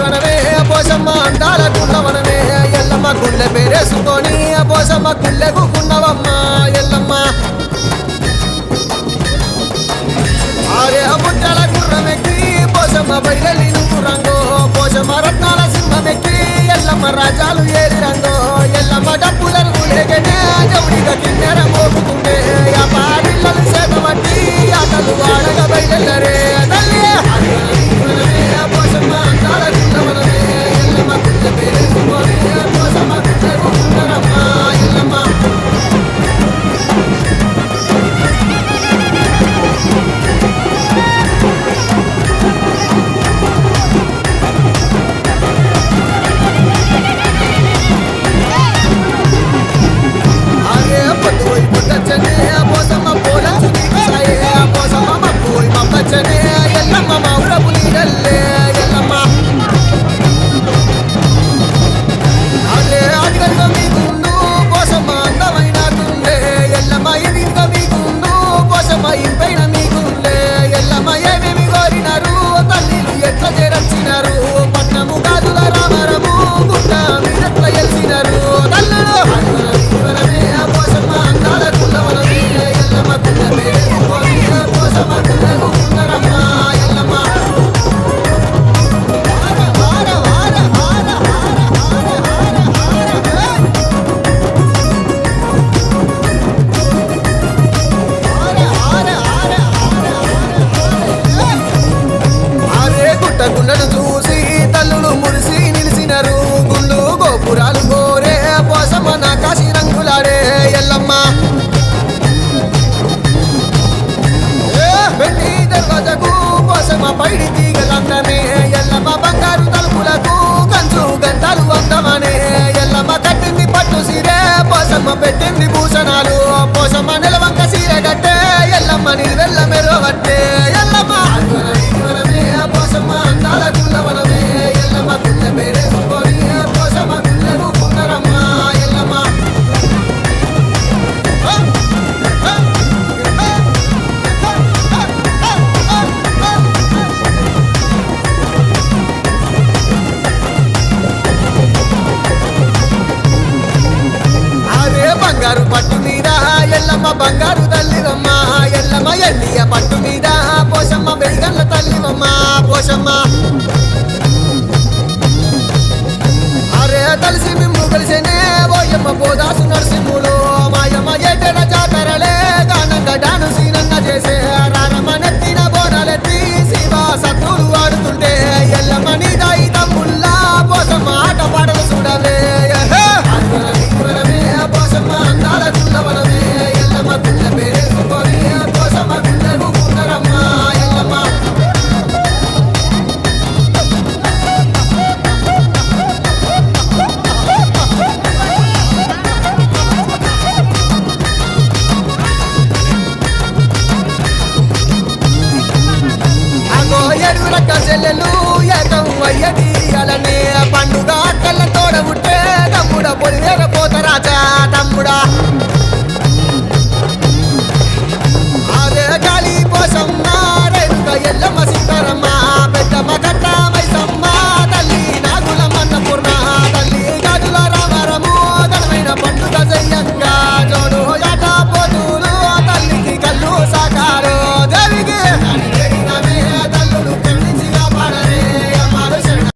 gonna be నన్ను చూసి తల్లులు మురిసి నిలిసినరు గుళ్ళు గోపురాలు గోరే పోసమ్మ నా కాశి రంగులాడే ఎల్లమ్మ. దర్వాజకు పోసమ్మ పైడి తీగలన్నమే ఎల్లమ్మ బంగారు తలుపులకు కంచు గంటలు అందమనే ఎల్లమ్మ కట్టింది పట్టు సిరే పోసమ్మ పెట్టింది భూషణాలు పోసమ్మనే ನಮ್ಮ ಬಂಗಾರದಲ್ಲಿರಮ್ಮ చెల్లెలు ఏకం అయ్యది.